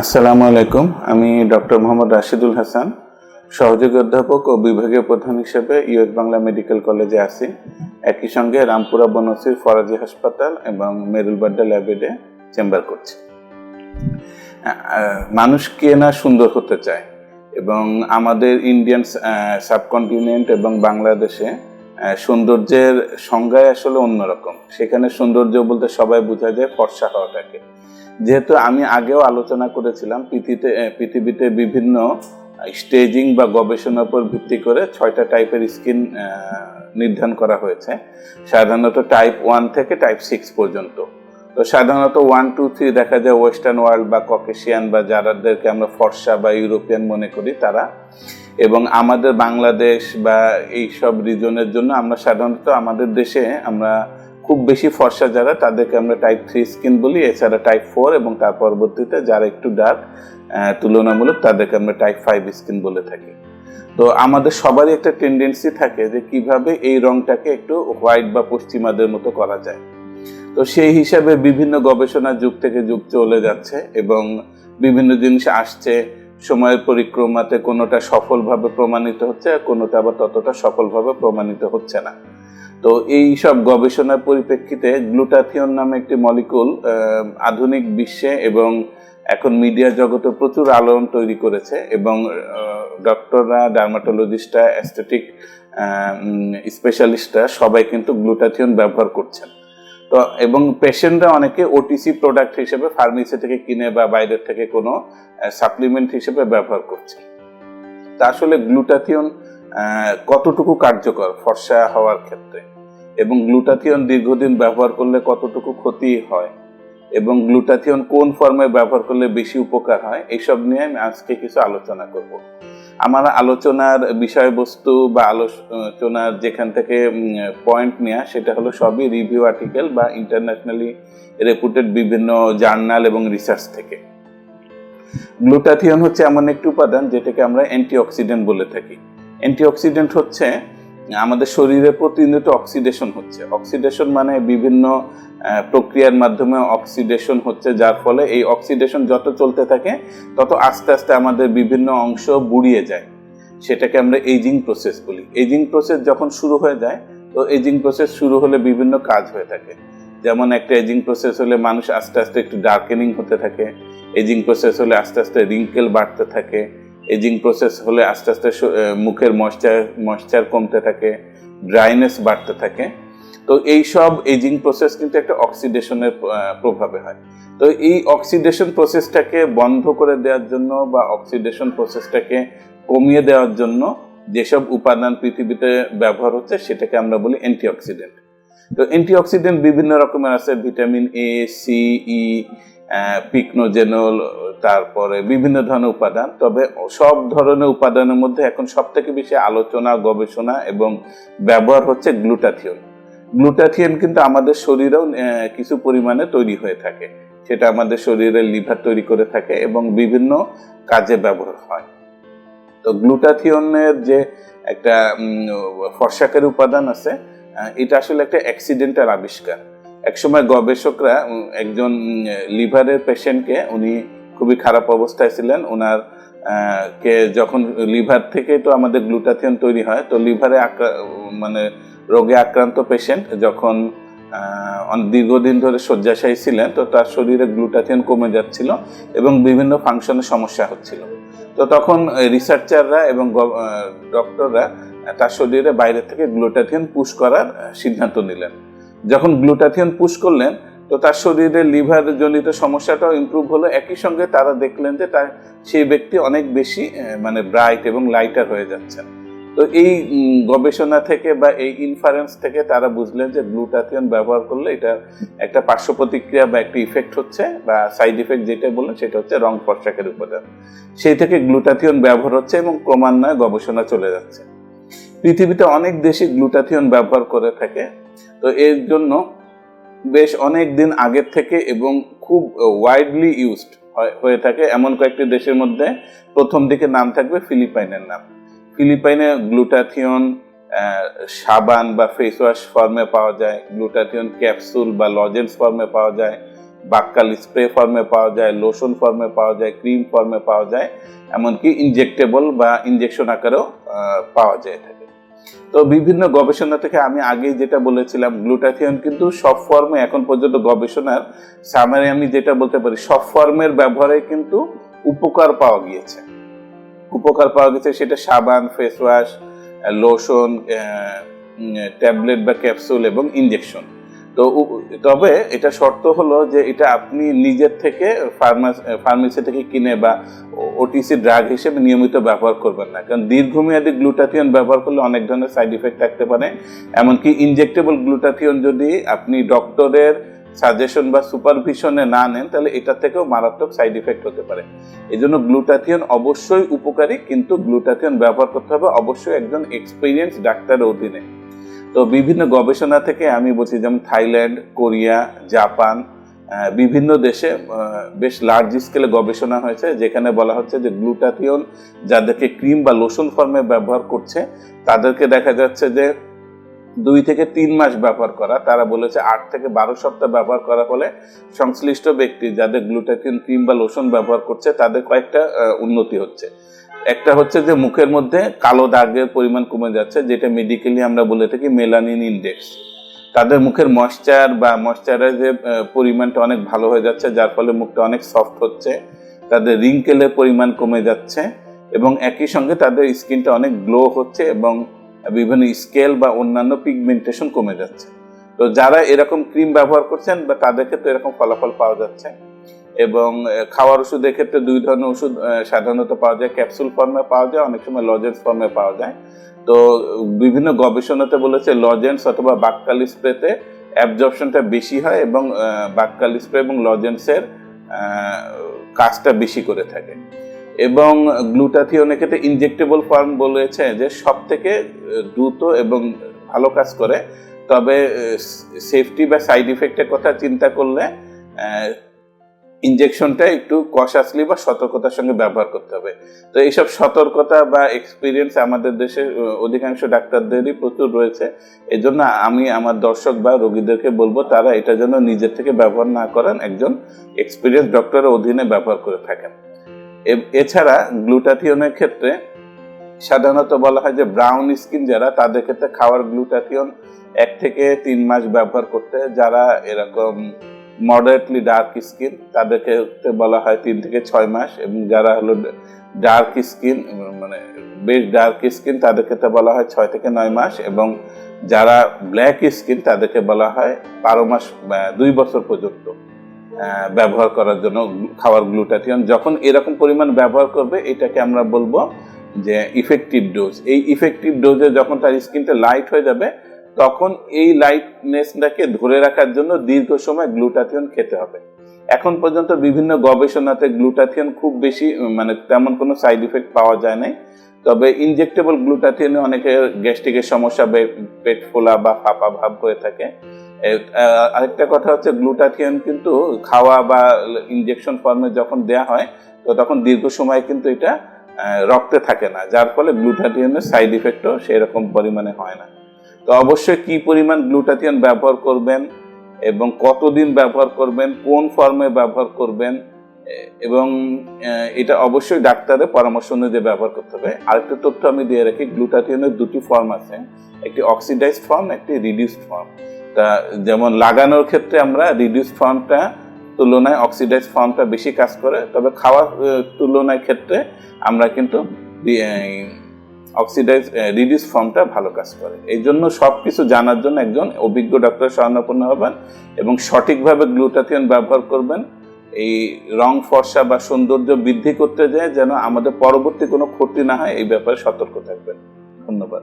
আসসালামু আলাইকুম। আমি ডক্টর মোহাম্মদ রাশিদুল হাসান, সহযোগী অধ্যাপক ও বিভাগীয় প্রধান হিসেবে ইউএস বাংলা মেডিকেল কলেজে আছি। একই সঙ্গে রামপুরা বনশ্রী ফরাজি হাসপাতাল এবং মেরুলবাড্ডা ল্যাবেডে চেম্বার করছি। মানুষ কে না সুন্দর হতে চায় এবং আমাদের ইন্ডিয়ান সাবকন্টিনেন্ট এবং বাংলাদেশে সৌন্দর্যের সংজ্ঞায় আসলে অন্যরকম। সেখানে সৌন্দর্য বলতে সবাই বোঝা যায় ফর্সা হওয়াটাকে। যেহেতু আমি আগেও আলোচনা করেছিলাম, পৃথিবীতে পৃথিবীতে বিভিন্ন স্টেজিং বা গবেষণার উপর ভিত্তি করে ছয়টা টাইপের স্কিন নির্ধারণ করা হয়েছে। সাধারণত টাইপ ওয়ান থেকে টাইপ সিক্স পর্যন্ত। তো সাধারণত ওয়ান, টু, থ্রি দেখা যায় ওয়েস্টার্ন ওয়ার্ল্ড বা ককেশিয়ান বা যারাদেরকে আমরা ফর্সা বা ইউরোপিয়ান মনে করি, তারা এবং আমাদের বাংলাদেশ বা এই সব রিজনের জন্য আমরা সাধারণত আমাদের দেশে আমরা খুব বেশি ফর্সা যারা, তাদেরকে আমরা টাইপ থ্রি স্কিন বলি, এছাড়া টাইপ ফোর এবং তার পরবর্তীতে যারা একটু ডার্ক তুলনামূলক তাদেরকে আমরা টাইপ ফাইভ স্কিন বলে থাকি। তো আমাদের সবারই একটা টেন্ডেন্সি থাকে যে কীভাবে এই রংটাকে একটু হোয়াইট বা পশ্চিমাদের মতো করা যায়। তো সেই হিসাবে বিভিন্ন গবেষণা যুগ থেকে যুগ চলে যাচ্ছে এবং বিভিন্ন জিনিস আসছে। সময়ের পরিক্রমাতে কোনোটা সফলভাবে প্রমাণিত হচ্ছে আর কোনোটা আবার ততটা সফলভাবে প্রমাণিত হচ্ছে না। তো এই সব গবেষণার পরিপ্রেক্ষিতে গ্লুটাথিয়ন নামে একটি মলিকুল আধুনিক বিশ্বে এবং এখন মিডিয়া জগতে প্রচুর আলোড়ন তৈরি করেছে এবং ডক্টররা, ডার্মাটোলজিস্টরা, অ্যাস্থেটিক স্পেশালিস্টরা সবাই কিন্তু গ্লুটাথিয়ন ব্যবহার করছেন। তো এবং পেশেন্টরা অনেকে ওটিসি প্রোডাক্ট হিসেবে ফার্মেসি থেকে কিনে বা বাইরের থেকে কোনো সাপ্লিমেন্ট হিসেবে ব্যবহার করছে। তা আসলে গ্লুটাথিয়ন কতটুকু কার্যকর ফর্সা হওয়ার ক্ষেত্রে? এবং গ্লুটাথিয়ন দীর্ঘদিন ব্যবহার করলে কতটুকু ক্ষতি হয়? এবং গ্লুটাথিয়ন কোন ফর্মে ব্যবহার করলে বেশি উপকার হয়? এইসব নিয়ে আমি আজকে কিছু আলোচনা করব। আমার আলোচনার বিষয়বস্তু বা আলোচনার যেখান থেকে পয়েন্ট নেওয়া সেটা হলো সবই রিভিউ আর্টিকেল বা ইন্টারন্যাশনালি রেপুটেড বিভিন্ন জার্নাল এবং রিসার্চ থেকে। গ্লুটাথিয়ন হচ্ছে এমন একটি উপাদান যেটাকে আমরা অ্যান্টিঅক্সিডেন্ট বলে থাকি। অ্যান্টিঅক্সিডেন্ট হচ্ছে আমাদের শরীরে প্রতিনিয়ত অক্সিডেশন হচ্ছে। অক্সিডেশন মানে বিভিন্ন প্রক্রিয়ার মাধ্যমে অক্সিডেশন হচ্ছে, যার ফলে এই অক্সিডেশন যত চলতে থাকে, তত আস্তে আস্তে আমাদের বিভিন্ন অংশ বুড়িয়ে যায়। সেটাকে আমরা এইজিং প্রসেস বলি। এইজিং প্রসেস যখন শুরু হয়ে যায়, তো এইজিং প্রসেস শুরু হলে বিভিন্ন কাজ হয়ে থাকে। যেমন একটা এজিং প্রসেস হলে মানুষ আস্তে আস্তে একটু ডার্কেনিং হতে থাকে। এজিং প্রসেস হলে আস্তে আস্তে রিঙ্কেল বাড়তে থাকে। এজিং প্রসেস হলে আস্তে আস্তে মুখের ময়শ্চার ময়শ্চার কমতে থাকে ড্রাইনেস বাড়তে থাকে। তো এই সব এজিং প্রসেস কিন্তু একটা অক্সিডেশনের প্রভাবে হয়। তো এই অক্সিডেশন প্রসেসটাকে বন্ধ করে দেওয়ার জন্য বা অক্সিডেশন প্রসেসটাকে কমিয়ে দেওয়ার জন্য যেসব উপাদান পৃথিবীতে ব্যবহার হচ্ছে, সেটাকে আমরা বলি অ্যান্টিঅক্সিডেন্ট তো অ্যান্টিঅক্সিডেন্ট বিভিন্ন রকমের আছে ভিটামিন এ সি ই পিকনোজেনল, তারপরে বিভিন্ন ধরনের উপাদান। তবে সব ধরনের উপাদানের মধ্যে এখন সব থেকে বেশি আলোচনা, গবেষণা এবং ব্যবহার হচ্ছে গ্লুটাথিয়ন। গ্লুটাথিয়ন কিন্তু আমাদের শরীরেও কিছু পরিমাণে তৈরি হয়ে থাকে। সেটা আমাদের শরীরে লিভার তৈরি করে থাকে এবং বিভিন্ন কাজে ব্যবহার হয়। তো গ্লুটাথিয়নের যে একটা ফর্সাকারী উপাদান আছে এটা আসলে একটা অ্যাক্সিডেন্টাল আবিষ্কার। একসময় গবেষকরা একজন লিভারের পেশেন্টকে উনি খুবই খারাপ অবস্থায় ছিলেন। ওনার কে যখন লিভার থেকে তো আমাদের গ্লুটাথিয়ন তৈরি হয়, তো লিভারে মানে রোগে আক্রান্ত পেশেন্ট যখন দীর্ঘদিন ধরে শয্যাশায়ী ছিলেন, তো তার শরীরে গ্লুটাথিয়ন কমে যাচ্ছিল এবং বিভিন্ন ফাংশনের সমস্যা হচ্ছিল। তো তখন রিসার্চাররা এবং ডক্টররা তার শরীরে বাইরে থেকে গ্লুটাথিয়ন পুশ করার সিদ্ধান্ত নিলেন। যখন গ্লুটাথিয়ন পুশ করলেন, তো তার শরীরে লিভার জনিত সমস্যাটাও ইমপ্রুভ হলো। একই সঙ্গে তারা দেখলেন যে তার, সেই ব্যক্তি অনেক বেশি মানে ব্রাইট এবং লাইটার হয়ে যাচ্ছেন। তো এই গবেষণা থেকে বা এই ইনফারেন্স থেকে তারা বুঝলেন যে গ্লুটাথিয়ন ব্যবহার করলে এটা একটা পার্শ্ব প্রতিক্রিয়া বা একটা ইফেক্ট হচ্ছে বা সাইড ইফেক্ট যেটা বললেন সেটা হচ্ছে রং পর্চাকের উপাদান সেই থেকে গ্লুটাথিয়ন ব্যবহার হচ্ছে এবং ক্রমান্বয়ে গবেষণা চলে যাচ্ছে। পৃথিবীতে অনেক দেশে গ্লুটাথিয়ন ব্যবহার করে থাকে। তো এর জন্য বেশ অনেক দিন আগের থেকে এবং খুব ওয়াইডলি ইউজড হয়ে থাকে এমন কয়েকটি দেশের মধ্যে। প্রথম দিকে নাম থাকবে ফিলিপাইনের নাম। ফিলিপাইনে গ্লুটাথিয়ন সাবান বা ফেস ওয়াশ ফর্মে পাওয়া যায়, গ্লুটাথিয়ন ক্যাপসুল বা লজেন্স ফর্মে পাওয়া যায়, বাক্কাল স্প্রে ফর্মে পাওয়া যায় লোশন ফর্মে পাওয়া যায় ক্রিম ফর্মে পাওয়া যায়, এমনকি ইনজেক্টেবল বা ইনজেকশন আকারেও পাওয়া যায় থাকে। তো বিভিন্ন গবেষণা থেকে আমি আগেই যেটা বলেছিলাম, গ্লুটাথিয়ন কিন্তু সব ফর্মে এখন পর্যন্ত গবেষণার সামারে আমি যেটা বলতে পারি, সব ফর্মের ব্যবহারে কিন্তু উপকার পাওয়া গিয়েছে। উপকার পাওয়া গেছে সেটা সাবান ফেসওয়াশ লোশন ট্যাবলেট বা ক্যাপসুল এবং ইনজেকশন তো তবে এটা শর্ত হলো যে এটা আপনি নিজের থেকে ফার্মাসি ফার্মেসি থেকে কিনে বা ওটিসি ড্রাগ হিসেবে নিয়মিত ব্যবহার করবেন না। কারণ দীর্ঘমেয়াদী গ্লুটাথিয়ন ব্যবহার করলে অনেক ধরনের সাইড ইফেক্ট থাকতে পারে। এমনকি ইনজেক্টেবল গ্লুটাথিয়ন যদি আপনি ডক্টরের সাজেশন বা সুপারভিশনে না নেন, তাহলে এটা থেকেও মারাত্মক সাইড ইফেক্ট হতে পারে। এই জন্য গ্লুটাথিয়ন অবশ্যই উপকারী, কিন্তু গ্লুটাথিয়ন ব্যবহার করতে হবে অবশ্যই একজন এক্সপিরিয়েন্স ডাক্তারের অধীনে। তো বিভিন্ন গবেষণা থেকে আমি বলছি, যেমন থাইল্যান্ড, কোরিয়া, জাপান বিভিন্ন দেশে বেশ লার্জ স্কেলে গবেষণা হয়েছে, যেখানে বলা হচ্ছে যে গ্লুটাথিয়ন যাদেরকে ক্রিম বা লোশন ফর্মে ব্যবহার করছে, তাদেরকে দেখা যাচ্ছে যে দুই থেকে তিন মাস ব্যবহার করা, তারা বলেছে আট থেকে বারো সপ্তাহ ব্যবহার করা ফলে সংশ্লিষ্ট ব্যক্তি যাদের গ্লুটাথিয়ন ক্রিম বা লোশন ব্যবহার করছে, তাদের কয়েকটা উন্নতি হচ্ছে। একটা হচ্ছে যে মুখের মধ্যে কালো দাগের পরিমাণ কমে যাচ্ছে, যেটা মেডিকেলি আমরা বলে থাকি মেলানিন ইন্ডেক্স তাদের মুখের ময়শ্চার বা ময়শ্চারাইজের পরিমাণটা অনেক ভালো হয়ে যাচ্ছে, যার ফলে মুখটা অনেক সফট হচ্ছে, তাদের রিঙ্কেলের পরিমাণ কমে যাচ্ছে এবং একই সঙ্গে তাদের স্কিনটা অনেক গ্লো হচ্ছে এবং বিভিন্ন স্কেল বা অন্যান্য পিগমেন্টেশন কমে যাচ্ছে। তো যারা এরকম ক্রিম ব্যবহার করছেন বা তাদের ক্ষেত্রে এরকম ফলাফল পাওয়া যাচ্ছে এবং খাওয়ার ওষুধের ক্ষেত্রে দুই ধরনের ওষুধ সাধারণত পাওয়া যায়। ক্যাপসুল ফর্মে পাওয়া যায়, অনেক সময় লজেন্স ফর্মে পাওয়া যায়। তো, বিভিন্ন গবেষণাতে বলেছে লজেন্স অথবা বাক্কাল স্প্রেতে অ্যাবজর্পশনটা বেশি হয় এবং বাক্কাল স্প্রে এবং লজেন্সের কাজটা বেশি করে থাকে। এবং গ্লুটাথিয়নের ক্ষেত্রে ইনজেক্টেবল ফর্ম বলেছে যে সব থেকে দ্রুত এবং ভালো কাজ করে। তবে সেফটি বা সাইড ইফেক্টের কথা চিন্তা করলে ইনজেকশনটা একটু কশাসলি বা সতর্কতার সঙ্গে ব্যবহার করতে হবে। তো এইসব সতর্কতা বা এক্সপিরিয়েন্স আমাদের দেশে অধিকাংশ ডাক্তারদেরই প্রচুর রয়েছে। এই জন্য আমি আমার দর্শক বা রোগীদেরকে বলব, তারা এটা যেন নিজের থেকে ব্যবহার না করেন, একজন এক্সপিরিয়েন্স ডক্টরের অধীনে ব্যবহার করে থাকেন। এছাড়া গ্লুটাথিয়নের ক্ষেত্রে সাধারণত বলা হয় যে ব্রাউন স্কিন যারা, তাদের ক্ষেত্রে খাওয়ার গ্লুটাথিয়ন এক থেকে তিন মাস ব্যবহার করতে, যারা এরকম মডারেটলি ডার্ক স্কিন তাদেরকে বলা হয় তিন থেকে ছয় মাস, এবং যারা হলো ডার্ক স্কিন মানে বেশ ডার্ক স্কিন তাদের ক্ষেত্রে বলা হয় ছয় থেকে নয় মাস, এবং যারা ব্ল্যাক স্কিন তাদেরকে বলা হয় বারো মাস দুই বছর পর্যন্ত ব্যবহার করার জন্য খাওয়ার গ্লুটাথিয়ন যখন এরকম পরিমাণ ব্যবহার করবে, এটাকে আমরা বলব যে ইফেক্টিভ ডোজ এই ইফেক্টিভ ডোজে যখন তার স্কিনটা লাইট হয়ে যাবে তখন এই লাইটনেসটাকে ধরে রাখার জন্য দীর্ঘ সময় গ্লুটাথিয়ন খেতে হবে। এখন পর্যন্ত বিভিন্ন গবেষণাতে গ্লুটাথিয়ন খুব বেশি মানে তেমন কোনো সাইড ইফেক্ট পাওয়া যায় নাই। তবে ইনজেক্টেবল গ্লুটাথিয়নে অনেকে গ্যাস্ট্রিকের সমস্যা পেট ফোলা বা ফাঁপা ভাব হয়ে থাকে। আরেকটা কথা হচ্ছে গ্লুটাথিয়ন কিন্তু খাওয়া বা ইনজেকশন ফর্মে যখন দেয়া হয়, তো তখন দীর্ঘ সময় কিন্তু এটা রক্তে থাকে না। যার ফলে গ্লুটাথিয়নের সাইড ইফেক্টও সেরকম পরিমাণে হয় না। তো অবশ্যই কি পরিমাণ গ্লুটাথিয়ন ব্যবহার করবেন এবং কতদিন ব্যবহার করবেন, কোন ফর্মে ব্যবহার করবেন, এবং এটা অবশ্যই ডাক্তারের পরামর্শ অনুযায়ী ব্যবহার করতে হবে। আরেকটা তথ্য আমি দিয়ে রাখি, গ্লুটাথিয়নের দুটি ফর্ম আছে, একটি অক্সিডাইজ ফর্ম একটি রিডিউসড ফর্ম তা যেমন লাগানোর ক্ষেত্রে আমরা রিডিউস ফর্মটা তুলনায় অক্সিডাইজ ফর্মটা বেশি কাজ করে, তবে খাওয়ার তুলনায় ক্ষেত্রে আমরা কিন্তু অক্সিডাইজ রিডিউস ফর্মটা ভালো কাজ করে। এই জন্য সব কিছু জানার জন্য একজন অভিজ্ঞ ডাক্তার শরণাপন্ন হবেন এবং সঠিকভাবে গ্লুটাথিয়ন ব্যবহার করবেন। এই রং ফর্সা বা সৌন্দর্য বৃদ্ধি করতে যায় যেন আমাদের পরবর্তী কোনো ক্ষতি না হয়, এই ব্যাপারে সতর্ক থাকবেন। ধন্যবাদ।